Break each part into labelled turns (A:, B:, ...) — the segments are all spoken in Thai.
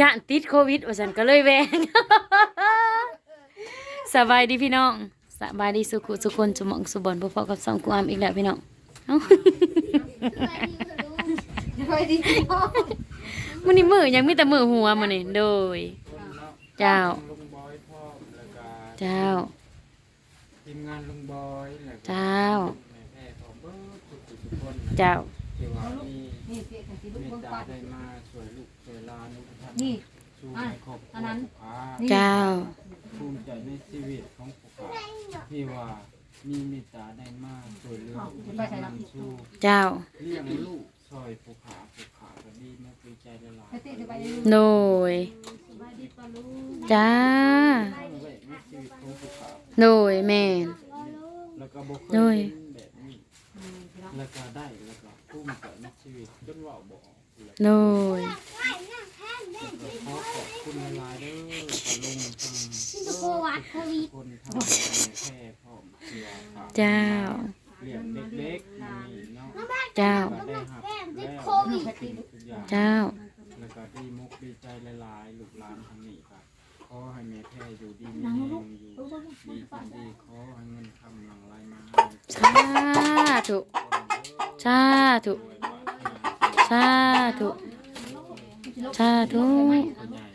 A: ย่านติดโควิดว่าซั่นก็เลยแวงสบายดีพี่น้องสบายดีสุขุสุคนสุหมองสุบอนพบกับสองกูอามอีกแล้วพี่น้องเอ้า
B: ค่อยดีพ่อ
A: มื้อนี้มื้อยังมีแต่มื้อหัวมื้อนี้โดย เจ้า
C: ลุงบอยพ่อแล้วก็
A: เจ้า
C: ทีมงานลุงบอยแล้วก็
A: เจ้า
C: แม่แม่ของเบิร์ดทุกทุกทุกคน
A: เจ้า
C: ที่ว่ามี
B: นี่เปียกกันสิลูก
C: เม
B: เบิ่
C: ต
B: ง
C: ตา
B: ปัด
C: ได้มาช่วยลูกช่วยหลานทุกท่าน
B: นี่
C: สู้
B: อะ
C: ในครอบค
B: อั
C: รัวน
B: นั้น
C: ผู้ค้า
A: เจ้า
C: ภูมิใจในชีวิตของผู้ค้าที่ว่ามีเมตตาได้มาช่วยเหลือผู้ค้านำสู้
A: เจ้า
C: เลี้ยงลูกซอยผู้ค้าผู้ค้าก็ดีมากดีใจหลาย
B: ไป
C: ๆ
B: เตะไปเลย
A: โดย จ้า
C: ทั้งเวทในชีวิตของผู้ค้า
A: โดยแม่น
C: แล้วก็บ่เคย
A: โดย
C: เห็นแบบนี้แล้วก็ได้แล้วก็ภู มิใจในชีวิตจนว่าบอกเลย
A: โดย
C: ขอขอบคุณหลาเด้อปะลุงทั้ง
B: โควิดโควิด
C: คนทั้งแค่พร้อเชื่อฝาก
A: เจ้า
C: เลี้ยงเด็กๆนี่เนาะ
A: เจ้า
C: ได้หับแล้วทุกอย่าง
A: เจ้า
C: แล้วก็ดีมุกดีใจหลายๆลูกหลานทางนี้ครับขอให้แม่แท้อยู่ดีมีแรงอยู่ดีดีขอให้เงินคำหลั่งไหลมาให้
A: สาธุ สาธุสาธุสาธุ
C: ผู้ใหญ่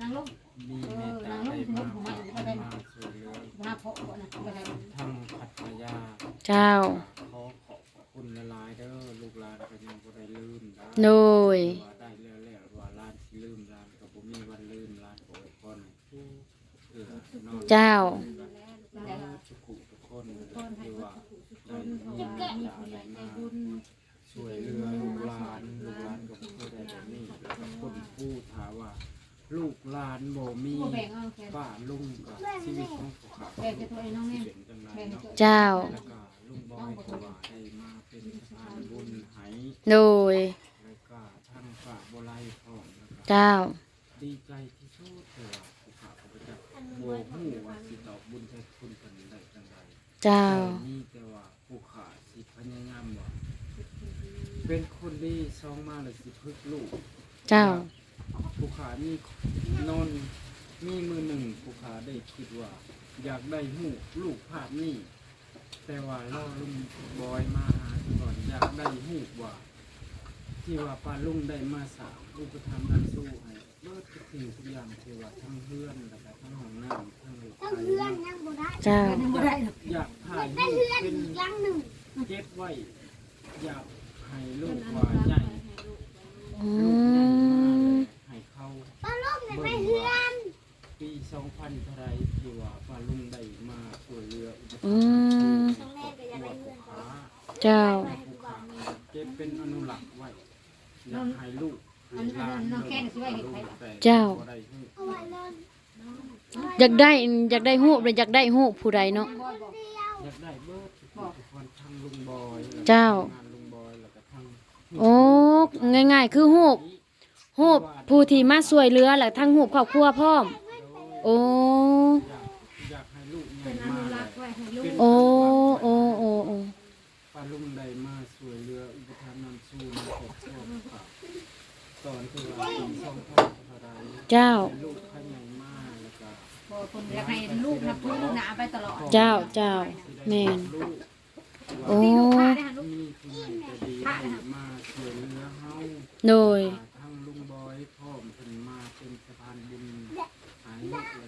B: นางลง
C: มีเมตตาได้มาฝากให้มาช่วยเหลือ
B: หน้าพ่อนะไปเลย
C: ทั้งพัทยา
A: เจ้า
C: ขอขอบคุณหลายๆเด้อลูกหลานก็ยังบ่ได้ลืมได้
A: โดย
C: ว่าได้แล้วแล้วว่าหลานสิลืมหลานก็บ่มีวันลืมหลานก็อวยพรให้ทุกเอื้อนอน
A: เจ้า
C: ทุกผู้ทุกคนที่ว่าได้ มีเมตตาได้มาช่วยเหลือลูกหลานลูกหลานก็บ่เคยได้แบบนี้แล้วก็คนผู้ถามว่า ลูกหลานบ่มี
B: แบ่งเอาแค่
C: ป้าลุงก็ชีวิตของพวกเขา
B: แบ่งจะตัวไอ้น้อง
C: สิ
B: แน่
C: เป็นจังได
B: แบ่ง
C: เนาะ
A: เจ้า
C: แล้วก็ลุงบอยก็ว่าได้มาเป็นสะพานบุญไห
A: โดย
C: แล้วก็ทั้งฝากโบไลพร้อมแล้วก็
A: เจ้า
C: ดีใจที่สุดเลยว่าผู้ขาพระเจ้าโบหูว่าสิตอบบุญใช้คุณกันได้จังได
A: เจ้า
C: แต่นี่แต่ว่าผู้ขาสิพยายามว่าเป็นคนดีซองมาเลยสิพึกลูก
A: เจ้า
C: ผู้ขามีนอนมีมือหนึ่งผู้ขาได้คิดว่า อยากได้หูลูกภาพนี่แต่ว่าล่อลุงบอยมาหาก่อนอยากได้หูว่า ที่ว่าปลาลุงได้มาสามอุปทานดันสู้ให้ เบิดทุกสิ่งทุกอย่างที่ว่าทั้งเพื่อนแล้วก็ทั้งห้องน้ำทั้งลูก
D: ต้อง
C: ไข่
D: เลื่อนยังบ่ได้
A: เจ้า
B: ยังบ่ได้หรอก
C: อยากถ่ายรูปเป็น
D: ยังหนึ่ง
C: เก็บไว้ อยากให้ลูกว่าใหญ่
A: อื
C: ลูกใหญ่มากเล
A: ม
C: ยให้เขา
D: ปลาล่มใน
C: เบิ่
D: ไม่
C: ง
D: เลื่อ
C: ว่านปีสองพันเท่าไรที่ว่าปลาลุงได้มาช่วยเหลืออุป
A: อื
C: ถัมภ์
A: ม
C: ตัวผู้ค้า
A: เจ้า
C: ผู้ค้าเก็บเป็นอนุรักษ์ไว้อยากให้ลูก ให้หลานเบิ่งปลาลุงแต่
A: เจ้า
C: บ่ได้ฮู้
D: เอาไว้เลย
A: อยากได้อยากได้หูปเลยอยากได้หูผู้ใดเนาะ
C: อยากได้เบิดทุกคนทั้งลุงบอยแล้วก็
A: เจ้า
C: งนลุงบอยแล้วก็ทั้ง
A: โอ้ง่ายๆ คือหูหูผู้ที่มาช่วยเหลือและทั้งหูปครอบครัวพร้อม โอ้
C: อยากอยากให้ลูกใหญ่มาเลยเป็น
A: โอ้โอ้โอ้โอ้
C: ปลาลุงได้มาช่วยเหลืออุปทานนำสู่ในครอบครัวครับต อนที่ว่าปีสองพันเท่าไร
A: เจ้า
C: ลูกเขาใหญ่มากแล้วก็
B: บ่คนอยากให้ลูกนับถือลูกหนาไปตลอด
A: เจ้าเจ้าแม่น
C: ลูก
A: โอ้
B: นี่ลูกค้าได้หันลูก
C: มีผู้ใหญ่ใจดีให้มาช่วยเหลือเฮา
A: โดย
C: ทั้งลุงบอยพร้อมเพิ่นมาเป็นสะพานบุญหาย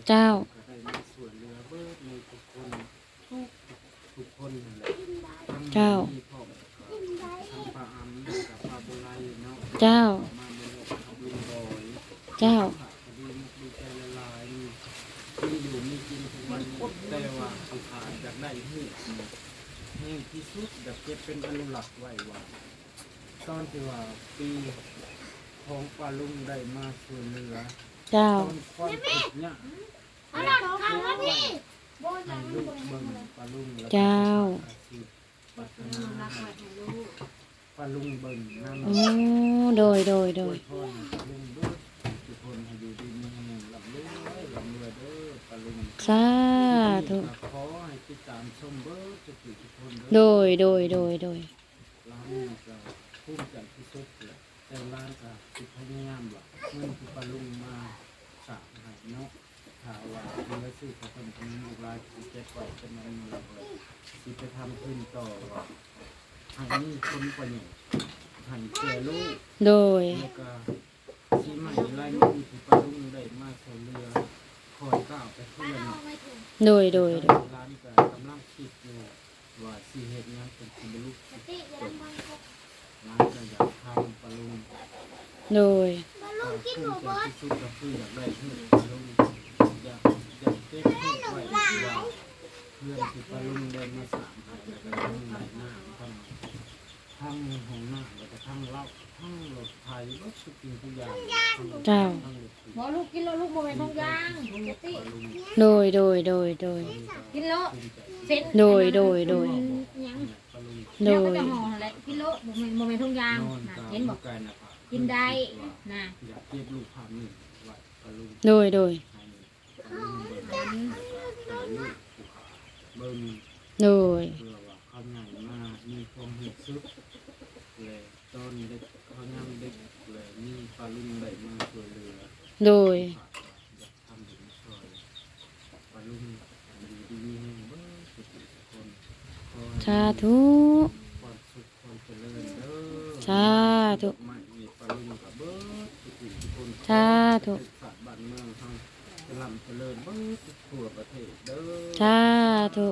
A: เจ้า
C: ก็ได้มาช่วยเหลือเบิดในทุกคนทุกทุกคนนั่นแหละทั้ง
A: เจ้า
C: มีพร้อมทั้งป้าอำกับป้าบุไรเนาะ
A: เจ้า
C: มาเมื่อกับลุงบอย
A: เจ้า
C: ฝากคดีมุกดีใจละลายมีมีอยู่มีกินทุกวันแต่ว่าผู้ขาอยากได้หูแห้งที่สุดอยากเก็บเป็นอนุรักษ์ไว้ว่าตอนที่ว่าปีของปลาลุงได้มาช่วยเหลือ
A: เจ้า
C: ตอนความผิดเนี่ย
D: อันนั้นทำแล้วพี่
C: ให้ลูกเบิ่งปลาลุงแล้วก็
A: เจ้า
C: อาชีพพัฒนาปลาลุงเบิ่งนั่ง
A: โอ้โดยโดยโด
C: ด้วยยพรปลาลุงด้วยทุกคนให้อยู่ดีมีแห่งลำเลื่อยลำเลือเด้อปลาลุง
A: สาธุ
C: ขอให้ติดตามชมเบิร์ดทุกคน
A: โดยโดยโดยโดย
C: ร้านนี้ก็ภูมิใจที่สุดเลยแต่ร้านก็ติดพยายามว่าเงินที่ปลุงมาสามหายเนาะข่าวว่าเมื่อชื่อเขาเป็นคนลูกหลานสิเก็บไว้เป็นอันเลยสิไปทำขึ้นต่อว่าให้มีคนกว่านี้ให้แก่ลูก
A: โดย
C: แล้วก็สีใหม่ลายมือที่ปลุงได้มาใส่เรือ คอยก้าไปเพื่อน
A: โดยโดยโดย
C: ร้านก็กำลังคิดอยู่ว่าสีเห็ดยังเป็นสิบลูก
D: ติอย่าลำบ
C: ร้านก็อยากทำปลาลุง
A: โดย
D: ปลาลุงกินหัว
C: บอสชุดก็คืออยากได้เพื่อนปลาลุงอยากอยากเก็บเพื่อนไว้ว่าเพื่อนที่ปลาลุงเดินมาสามพันปลาลุงหน้าทำทั้งห้องหน้าแล้วก็ทั้งเล้าทั้งรถ ฟรถสุกินทุกอย่างทั้งรถ
A: เจ้า
C: ทั้งรถไฟ
B: บ่ลูกกินแล้วลูกบ่แม่นทองยางเจติ
C: ปลาลุง
A: โดยโดยโดยโดย
B: กินแล้ว
C: ภูมิใจ
B: เส้น
A: โดยโดยโดย
B: หยัง
C: ปลาลุง
A: โด
B: เดี๋ยวก็
A: ย
B: จะห่อแหละกินแล้วบ่แม่นบ่แม่นทองยาง
C: นอน
B: น่ะ
C: ตาม
B: เห็นบ่
C: ลูกไก่นะครับ
B: กินได้นะ
C: อยากเก็บลูกภาพนี่ไว้ปลาลุง
A: โดยโดย
C: ให้ปลาลุงเบิ่งแล้วก็ปลาลูกภูเขาเบิ่ง
A: โดย
C: เพื่อว่าเขาใหญ่มามีความรู้สึกเลย ตอนเด็กเขายังเด็กเลยมีปลาลุงได้มาช่วเหลือ
A: โดย
C: อยากทำถึงช่วยปลาลุงดีดีมีแห่งเบิ่งสุดคนขอให้
A: สาธุ
C: ความสุขความเจริญเด้อ
A: สาธุ
C: ม่มีปลาลุงกับเบิดทุกสิ่งทุกคน
A: สาธุ
C: ประเทศชาติบ้านเมืองเฮาจะร่ำเจริญเบิดทั่วประเทศเด้อ
A: สาธุ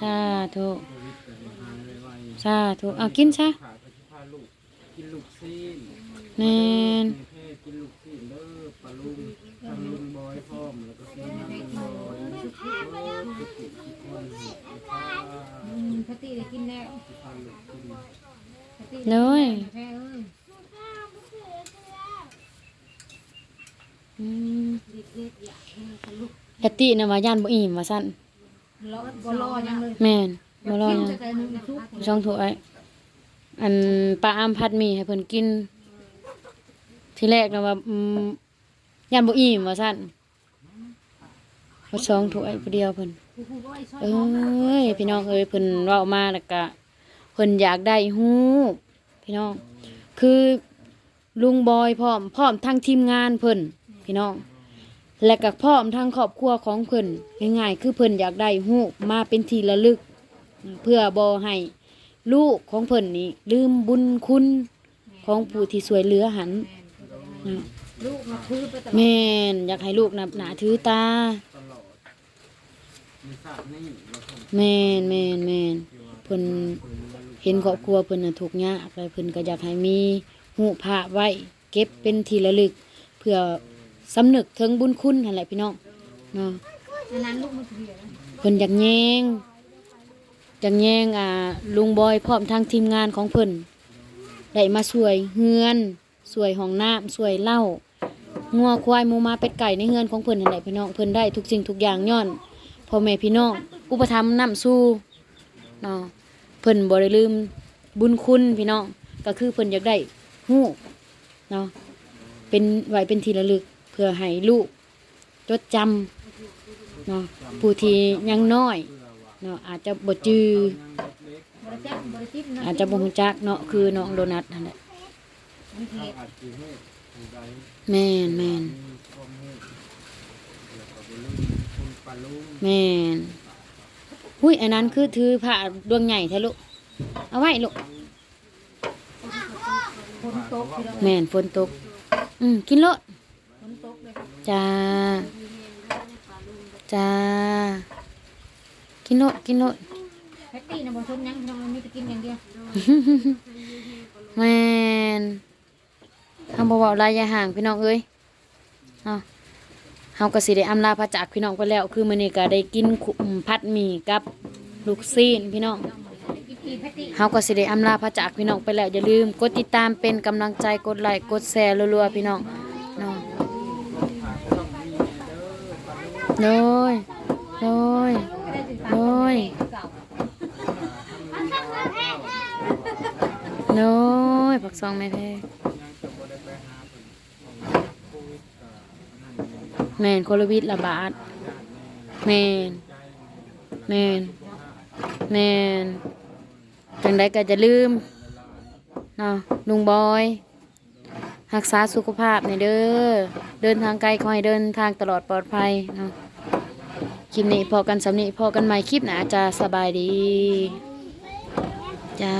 A: สาธุ
C: โควิดก็ให้หายไวๆ
A: สาธุเอากินซะ
C: ขา กกินลูกซีน
A: แม่น
C: ในแพทย์กินลูกซีนเด้อปลาลุงทำลุงบอยพร้อมแล้วก็กินน้ำลุงบอยเบิดทุกสิ่งทุกคนนะคะ
B: อืมเจติได้กินแล้ว
C: ที่พาลูกกิน
B: เจติ
A: เลย
B: แพ้เอ้ย
A: อืม
B: เด็กๆอยากให้มันลูก
A: ยะติน่ะว่าย่านบ่อิ่มว่าซั่น
B: รอบ่รอยังเลย
A: แม่นบ่รอ
B: กิน
A: หยัง
B: แต่แต่นึงทุก
A: ช่องถ้วย อันปลาอามพัดหมีให้เพิ่นกิน ที่แรกนะว่าอืมย่านบ่อิ่มว่าซั่นบ่ช่องถ้วยผู้เดียวเพิ่นเอ้ยพี่น้องเอ้ยเพิ่นเว้ามาแล้วก็เพิ่นอยากได้ฮู้พี่น้อง คือลุงบอยพร้อมพร้อมทั้งทีมงานเพิ่นพี่น้อง และก็พร้อมทั้งครอบครัวของเพิ่นง่ายๆคือเพิ่นอยากได้ฮู้มาเป็นที่ระลึก เพื่อบ่ให้ ลูกของเพิ่นนี่ลืมบุญคุณของผู้ที่ช่วยเหลือหันนะ
B: ลูกมาคือไปตลอด
A: แม่นอยากให้ลูกนับหนาถือตา
C: ตลอดมีศาสตร์นี่เราส่ง
A: แม่นแม่นแม่น
C: ที่ว่า
A: เพิ่น
C: เพิ่นมาลูก
A: เห็นครอบครัวเพิ่นน่ะทุกข์ยากแล้วเพิ่นก็อยากให้มีหูภาพไว้ เก็บเป็นที่ระลึก เพื่อสำนึกถึงบุญคุณนั่นแหละพี่น้องเนาะ
B: อันนั้นลูกมันเถียง
A: เพิ่นอยากแยง อยากแยงอ่าลุงบอยพร้อมทางทีมงานของเพิ่นได้มาช่วยเฮือนช่วยห้องน้ำช่วยเหล้างัวควายหมูมาเป็ดไก่ในเฮือนของเพิ่นนั่นแหละพี่น้องเพิ่นได้ทุกสิ่งทุกอย่างย้อนพ่อแม่พี่น้องอุปถัมภ์นำสู่เนาะเพิ่นบ่ได้ลืมบุญคุณพี่น้องก็คือเพิ่นอยากได้ฮู้เนาะเป็นไว้เป็นทีระลึกเพื่อให้ลูกจดจำเนาะผู้ที่ยังน้อย
C: เนาะ
A: อาจจะบ่จืออาจจะบ่ฮู้จักเนาะคือน้องโดนัทนั่นแหละ
B: มัน
C: ๆ
B: เถี
C: เขา
B: ยง
C: อะให้ผู้ใด
A: แม่นแม่น
C: แม่
A: นหุ้ยอันนั้นคือถือผ้าดวงใหญ่แท้ลูกเอาไว้ลูก
B: ฝนตกพี่น้อง
A: แม่นฝนตก อืมกินโลด
B: ฝน
A: จ้า จ้า กินโลดกินโลด
B: แพตตี้นะบ่ชนยังพี่น้องมันมีแต่กินอย่างเดียว
A: แม่นเฮาบ่เว้าระยะห่างพี่น้องเอ้ยเนาะเฮาก็สิได้อำลาพระจากพี่น้องไปแล้ว คือมื้อนี้ก็ได้กินขุมผัดหมี่กับลูกซีนพี่น้อง
B: กินอีแพตตี้
A: เฮาก็สิได้อำลาพระจากพี่น้องไปแล้ว อย่าลืมกดติดตามเป็นกำลังใจกดไลค์กดแชร์รัวๆพี่น้องเนาะ
C: ต้องมีเด้อปลาลุง
A: โดยโดย
B: ไม่ได้ติดตาม
A: โอ้ย
B: เก่า
A: โดยผักซองแม่แพ
C: ง
A: แมนโควิดระบาด
C: แม่
A: แมนแมนแม่นจังใดก็จะลืมเนาะลุงบอยรักษาสุขภาพในเด้อ เดินทางไกลขอให้เดินทางตลอดปลอดภัยเนาะ คลิปนี้พอกันสำนีพอกันใหม่คลิปหนะจะสบายดี จ้า